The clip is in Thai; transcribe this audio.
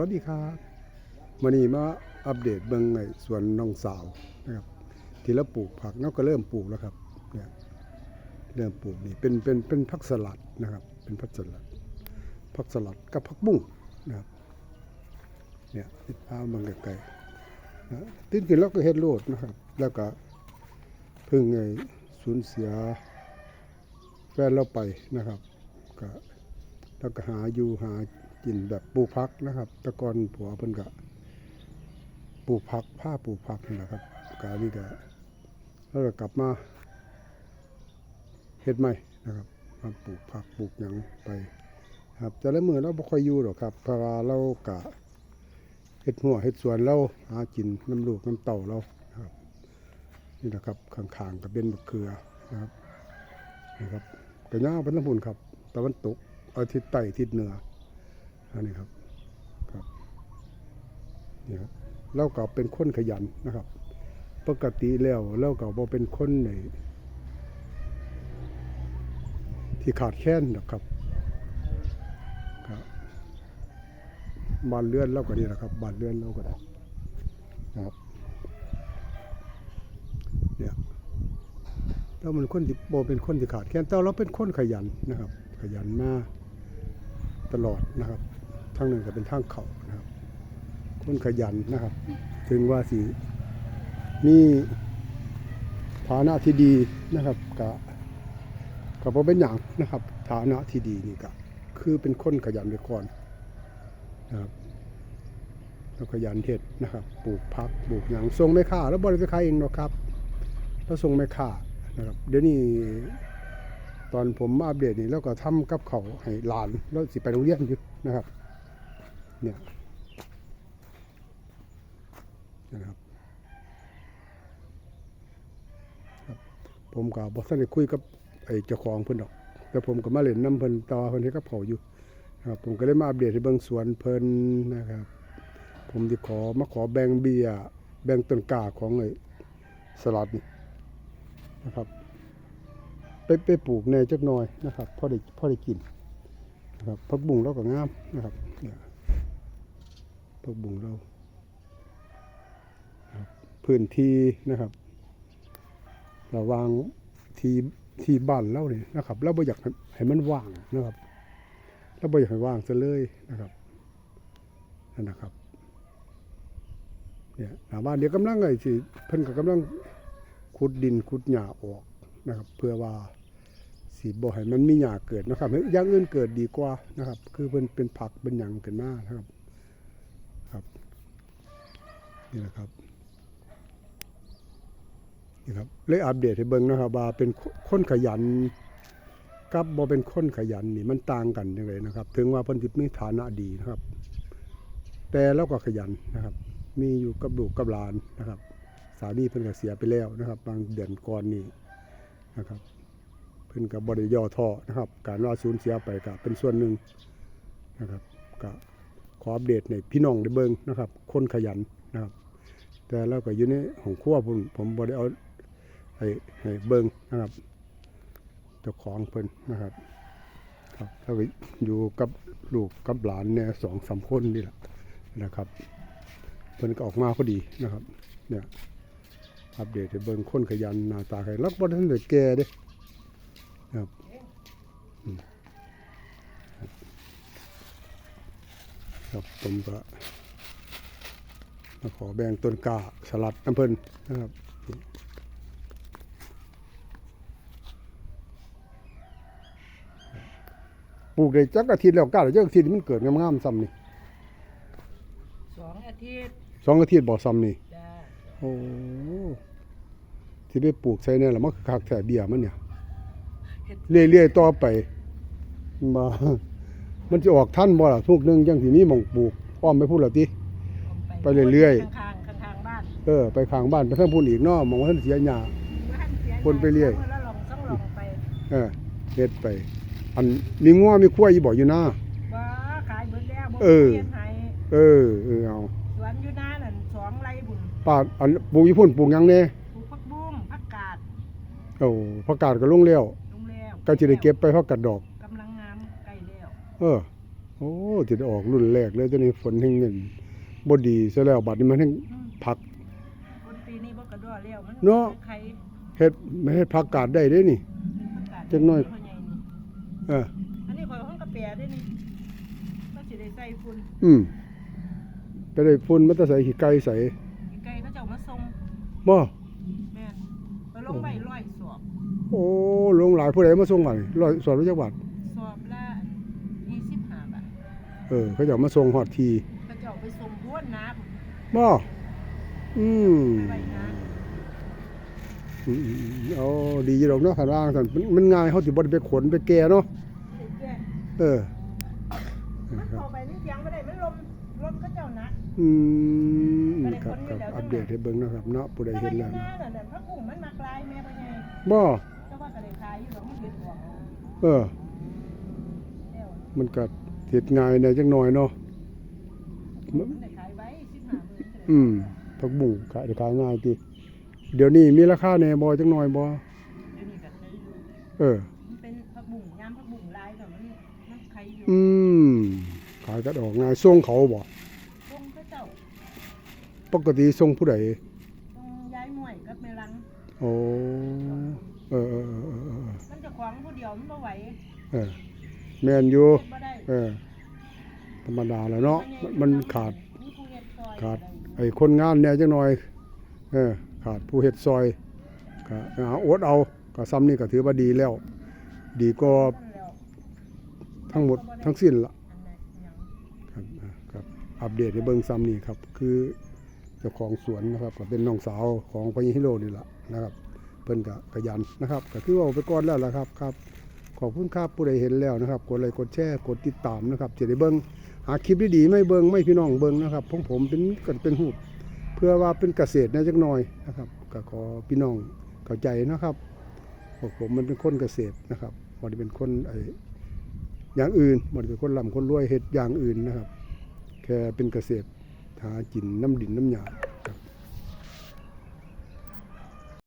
วัสดีครับวันนี้มาอัปเดตเบิ่งในสวนน้องสาวนะครับที่เราปลูกผักเราก็เริ่มปลูกแล้วครับเนี่ยเริ่มปลูกนี่เป็นเป็นเป็นผักสลัดนะครับ เป็นผักสลัดผักสลัดกับผักบุ้งนะครับเนี่ยเอามาไกลๆนะตื่นขึ้นแล้วก็เฮ็ดโลดนะครับ แล้วก็เพิ่งไงสูญเสียแฟนเราไปนะครับก็แล้วก็หาอยู่หา กินแบบปลูกพักนะครับต่ก่อนผัวเพิ่นก็ปลูกผักผ้าปลูกผักนี่แหละครับกานี่ก็แล้วก็กลับมาเฮ็ดใหม่นะครับมาปลูกผักปลูกหยังไปครับแต่ละมือเราบ่ค่อยอยู่หรอกครับเพราะว่าเราก็เฮ็ดหัวเฮ็ดสวนเราหากินน้ำลูกน้ำเต่าเรานะครับนี่นะครับข้างๆก็เป็นมะเขือนะครับนะครับก็ย่างเป็นลำพูนครับตะวันตกอาทิตย์ใต้ทิตย์เหนือ อันนี้ครับครับนี่ครับเราก็เป็นคนขยันนะครับ ปกติแล้วเราก็บ่เป็นคนในที่ขาดแคลนนะครับครับบานเรือนเราก็นี่แหละครับบานเรือนเราก็ได้นะครับเนี่ยเราเป็นคนที่บ่เป็นคนที่ขาดแคลนแต่เราเป็นคนขยันนะครับ ขยันมากตลอดนะครับ ทางหนึ่งก็เป็นทางเขานะครับคนขยันนะครับ ถึงว่าสิมีฐานะที่ดีนะครับกะก็บ่เป็นอย่างนะครับ ฐานะที่ดีนี่ก็คือเป็นคนขยันไปก่อนนะครับแล้วขยันเฮ็ดนะครับปลูกผักปลูกหยังส่งไม่ค่า แล้วบริไปขายเองหรอกครับแล้วส่งไม่ค่านะครับ เดี๋ยวนี้ตอนผมมาอัปเดตนี่แล้วก็ทำกับเขาให้หลานแล้วสิไปโรงเรียนอยู่นะครับ เนี่ยนะครับบผมก็บอกท่านได้คุยกับไอ้เจ้าของเพิ่นดอก แต่ผมก็มาเล่นน้ำเพิ่นต่อเพิ่นเฮ็ดกับเขาอยู่นะครับผมก็เลยมาอัปเดตให้เบิ่งสวนเพิ่นนะครับ ผมที่ขอมาขอแบ่งเบียแบ่งต้นกาของไอ้สลัดนี่นะครับ ไปไปปลูกในจักหน่อยนะครับพอได้พอได้กินนะครับผักบุ้งเราก็งามนะครับเนี่ย ผักบุ้งเราพื้นที่นะครับ ระวางที่ที่บ้านเราเนี่ยนะครับ เราบ่อยากให้มันว่างนะครับเราบ่อยากให้ว่างซะเลยนะครับนั่นนะครับเนี่ยหน้าบ้านเดี๋ยวกำลังไอ้สิเพิ่นก็กำลังขุดดินขุดหญ้าออกนะครับ เพื่อว่าสีบ่ให้มันมีหยาเกิดนะครับอย่างอื่นเกิดดีกว่านะครับ คือเป็นเป็นผักเป็นหยังขึ้นมานะครับ ครับ นี่แหละครับนี่ครับเลยอัปเดตให้เบิ่งนะครับว่าเป็นคนขยันกับบ่เป็นคนขยันนี่มันต่างกันยังไงนะครับ ถึงว่าเพิ่นสิตมีฐานะดีนะครับ แต่เราก็ขยันนะครับ มีอยู่กับลูกกับหลานนะครับ สามีเพิ่นก็เสียไปแล้วนะครับ บางเดือนก่อนนี้นะครับ เพิ่นก็บ่ได้ย่อท้อนะครับ การว่าสูญเสียไปก็เป็นส่วนหนึ่งนะครับก็ ขออัปเดตในพี่น้องได้เบิ่งนะครับ คนขยันนะครับ แต่เราก็อยู่ในห้องครัวผมผมบ่ได้เอาให้ให้เบิ่งนะครับเจ้าของเพิ่นนะครับ ครับแล้วก็อยู่กับลูกกับหลานเนี่ยสองสามคนนี่แหละนะครับเพิ่นก็ออกมาพอดีนะครับ เนี่ยอัปเดตให้เบิ่งคนขยันหน้าตาใครรักบ่ทันได้แก่เด้ครับอืม ครับผมก็มาขอแบ่งต้นกล้าสลัดน้ำเพิ่นนะครับปลูกได้จักอาทิตย์แล้วกล้าได้จักอาทิตย์นี่มันเกิดงามๆซ้ำนี่สองอาทิตย์สองอาทิตย์บ่ซ้ำนี่จ้าโอ้ที่ไปปลูกใส่เนี่ยละมันคือคักแท้เบี้ยมันเนี่ยเฮ็ดเรื่อยๆต่อไปมา มันจะออกท่านบ่ล่ะทุกหนึงจังสิมีหม่องปลูกอ้อมไปพูดและติออกไปเรื่อยๆ ข้างๆข้างๆบ้านเออไปข้างบ้านไปทางพูนอีกเนาะหมองว่าท่านเสียหญ้าบ้านเสียคนไปเรื่อย แล้วลองต้องลองไปเออเฮ็ดไป อันมีงัวมีควายอยู่บ่อยู่นาว่าขายเบิดแล้วบ่เออเฮ็ดให้เออเออเอาสวนอยู่นานั่นสองไร่บุญป้าอันปลูกอยู่พุ่นปลูกหยังแน่ปลูกผักบุ้งผักกาดโอ้ผักกาดก็ลงแล้วลงแล้วก็สิได้เก็บไปผักกาดดอก ออโอ้อ้จะได้ออกรุ่นแรกเลยตัวนี้ฝนแห่งเงินบ่ดีซะแล้วบัดนี้มันแห่งอืมผักคนปีนี้บ่กระดอแล้วมันเนาะไข่เฮ็ดไม่เฮ็ดผักกาดได้เด้นี่เป็นผักกาดจักหน่อยพ่ใหญ่นี่เอออันนี้ข่อยห้องกระแปรได้นี่ก็สิได้ใส่ฝุ่นอืมไปได้ฝุ่นมันจะใส่ขี้ไก่ใส่ไก่เขาเจ้ามาส่งบ่แม่นไปลงใบร้อยสอบโอ้ลงหลายผู้ใดมาส่งมานี่ร้อยสอนรู้จักบาท สอบละ25บาท เออ เขาจะเอามาส่งฮอดทีเขาเจ้าไปส่งบ้วนน้บ่อืมำไปน้อืมอืมอืมเอาดีอยู่ดอกเนาะคันว่าซั่นมันมันง่ายเฮาสิบ่ได้ไปขนไปแก่เนาะำเด็กแก่เออมันเข้าไปนี่เสียงบ่ได้มันลมรถเขาเจ้านะอืมครับครับอัปเดตให้เบิ่งนะครับเนาะผู้ใดแต่เห็ว่านอยู่แล้วหน้าน่ะนั่นพระกุ้งมันมักลายแม่พ่อใหญ่บ่แต่ว่าก็ได้ขายอยู่ดอกมันเฮ็ดออกเออ แล้วมันก็ เฮ็ดง่ายแหน่จักหน่อยเนาะมันได้ขายไว้15มื้อนี่ก็ได้อืมผักบุ้งขายได้ขายง่ายติเดี๋ยวนี้มีราคาแหน่บ่จักหน่อยบ่เดี๋ยวนี้ก็ได้อยู่เออมันเป็นผักบุ้งยามผักบุ้งลายแต่มันมันไข่อยู่อืมขายกระดอกง่ายส่งเขาบ่ตรงพระเจ้าปกติส่งผู้ใดตรงย้ายมวยกับแม่ลังโอ้เออเออเออเออเออมันจะขวางผู้เดียวมันบ่ไหวเออแม่นอยู่ เออ ธรรมดาแหล้วเนาะมันมันขาด ขาดไอ้คนงานเนี่ยจังหน่อย เออ ขาดผู้เฮ็ดซอยก็หาอดเอาก็ซ้ำนี่ก็ถือว่าดีแล้ว ดีก็ทั้งหมดทั้งสิ้นละครับครับอัปเดตให้เบิ่งซ้ำนี่ครับ คือเจ้าของสวนนะครับ ก็เป็นน้องสาวของพญฮิโรนี่แหละนะครับ เพิ่นก็ขยันนะครับ ก็คือเอาไปก่อนแล้วล่ะครับครับ ขอบคุณครับผู้ใดเห็นแล้วนะครับ กดไลค์กดแชร์กดติดตามนะครับจะได้เบิ่งหาคลิปดีๆไม่เบิ่งไม่พี่น้องเบิ่งนะครับของผมเป็นกันเป็นหูปเพื่อว่าเป็นเกษตรนะจักหน่อยนะครับก็ขอพี่น้องเข้าใจนะครับพวกผมมันเป็นคนเกษตรนะครับบ่ได้เป็นคนไอ้อย่างอื่นบ่ได้เป็นคนร่ำคนรวยเฮ็ดอย่างอื่นนะครับ แค่เป็นเกษตรหากินน้ำดินน้ำหยา